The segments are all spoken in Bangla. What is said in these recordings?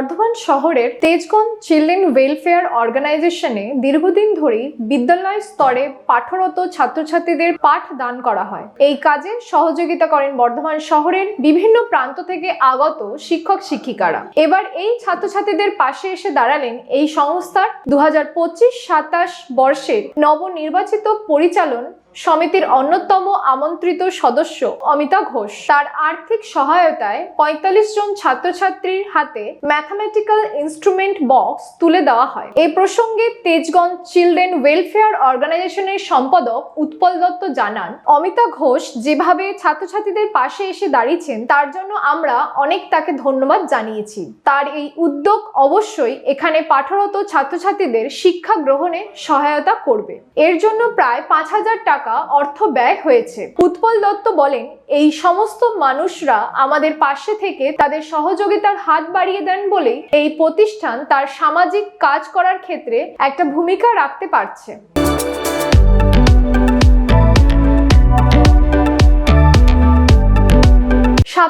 বর্ধমান শহরের তেজগঞ্জ চিলড্রেন ওয়েলফেয়ার অর্গানাইজেশনে দীর্ঘদিন ধরেই বিদ্যালয় স্তরে পাঠরত ছাত্রছাত্রীদের পাঠ দান করা হয়। এই কাজে সহযোগিতা করেন বর্ধমান শহরের বিভিন্ন প্রান্ত থেকে আগত শিক্ষক শিক্ষিকারা। এবার এই ছাত্রছাত্রীদের পাশে এসে দাঁড়ালেন এই সংস্থার দু হাজার পঁচিশ সাতাশ বর্ষের নবনির্বাচিত পরিচালন সমিতির অন্যতম আমন্ত্রিত সদস্য অমিতা ঘোষ। তার আর্থিক সহায়তায় পঁয়তাল্লিশ জন ছাত্রছাত্রীর হাতে ম্যাথামেটিক্যাল ইনস্ট্রুমেন্ট বক্স তুলে দেওয়া হয়। এ প্রসঙ্গে তেজগঞ্জ চিলড্রেন ওয়েলফেয়ার অর্গানাইজেশনের সম্পাদক উৎপল দত্ত জানান, অমিতা ঘোষ যেভাবে ছাত্রছাত্রীদের পাশে এসে দাঁড়িয়েছেন, তার জন্য আমরা অনেক তাকে ধন্যবাদ জানিয়েছি। তার এই উদ্যোগ অবশ্যই এখানে পাঠরত ছাত্রছাত্রীদের শিক্ষা গ্রহণে সহায়তা করবে। এর জন্য প্রায় পাঁচ হাজার টাকা অর্থ ব্যয় হয়েছে। উৎপল দত্ত বলেন, এই সমস্ত মানুষরা আমাদের পাশে থেকে তাদের সহযোগিতার হাত বাড়িয়ে দেন বলেই এই প্রতিষ্ঠান তার সামাজিক কাজ করার ক্ষেত্রে একটা ভূমিকা রাখতে পারছে।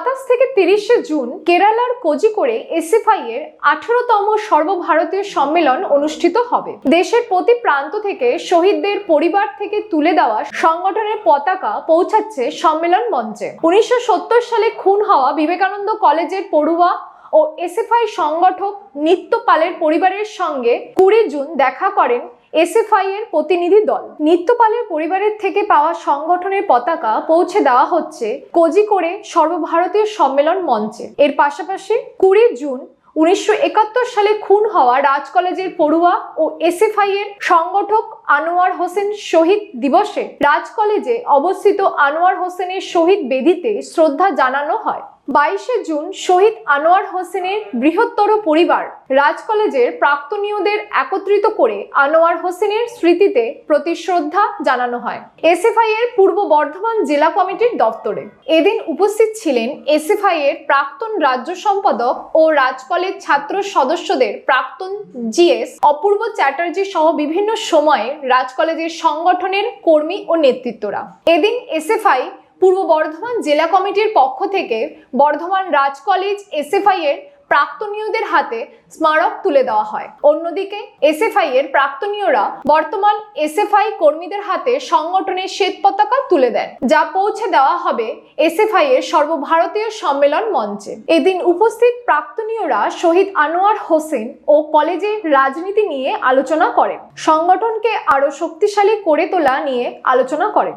সাতাশ থেকে তিরিশে জুন কেরালার কোজিকোড়ে এসএফআই এর আঠারোতম সর্বভারতীয় সম্মেলন অনুষ্ঠিত হবে। দেশের প্রতি প্রান্ত থেকে শহীদদের পরিবার থেকে তুলে দেওয়া সংগঠনের পতাকা পৌঁছাচ্ছে সম্মেলন মঞ্চে। উনিশশো সত্তর সালে খুন হওয়া বিবেকানন্দ কলেজের পড়ুয়া ও এসএফআই সংগঠক নিত্য পালের পরিবারের সঙ্গে কুড়ি জুন দেখা করেন এসএফআই এর প্রতিনিধি দল। নিত্যপালের পরিবারের থেকে পাওয়া সংগঠনের পতাকা পৌঁছে দেওয়া হচ্ছে কোজিকোড়ে সর্বভারতীয় সম্মেলন মঞ্চে। এর পাশাপাশি কুড়ি জুন উনিশশো একাত্তর সালে খুন হওয়া রাজ কলেজের পড়ুয়া ও এসএফআই এর সংগঠক আনোয়ার হোসেন শহীদ দিবসে রাজ কলেজে অবস্থিত আনোয়ার হোসেনের শহীদ বেদিতে শ্রদ্ধা জানানো হয়। বাইশে জুন শহীদ আনোয়ার হোসেনের বৃহত্তর পরিবার রাজ কলেজের প্রাক্তনীয়দের একত্রিত করে আনোয়ার হোসেনের স্মৃতিতে প্রতি শ্রদ্ধা জানানো হয়। এসএফআই এর পূর্ব বর্ধমান জেলা কমিটির দপ্তরে। এদিন উপস্থিত ছিলেন এসএফআই এর প্রাক্তন রাজ্য সম্পাদক ও রাজ কলেজ ছাত্র সদস্যদের প্রাক্তন জিএস অপূর্ব চ্যাটার্জি সহ বিভিন্ন সময়ে রাজ কলেজের সংগঠনের কর্মী ও নেতৃত্বরা। এদিন এসএফআই পূর্ব বর্ধমান জেলা কমিটির পক্ষ থেকে বর্ধমান রাজ কলেজ এসএফআই এর প্রাক্তনীয়দের হাতে স্মারক তুলে দেওয়া হয়। অন্যদিকে এসএফআই এর প্রাক্তনীয়রা বর্তমান এসএফআই কর্মীদের হাতে সংগঠনের শ্বেত পতাকা তুলে দেন, যা পৌঁছে দেওয়া হবে এসএফআই এর সর্বভারতীয় সম্মেলন মঞ্চে। এদিন উপস্থিত প্রাক্তনীয়রা শহীদ আনোয়ার হোসেন ও কলেজের রাজনীতি নিয়ে আলোচনা করেন। সংগঠনকে আরও শক্তিশালী করে তোলা নিয়ে আলোচনা করেন।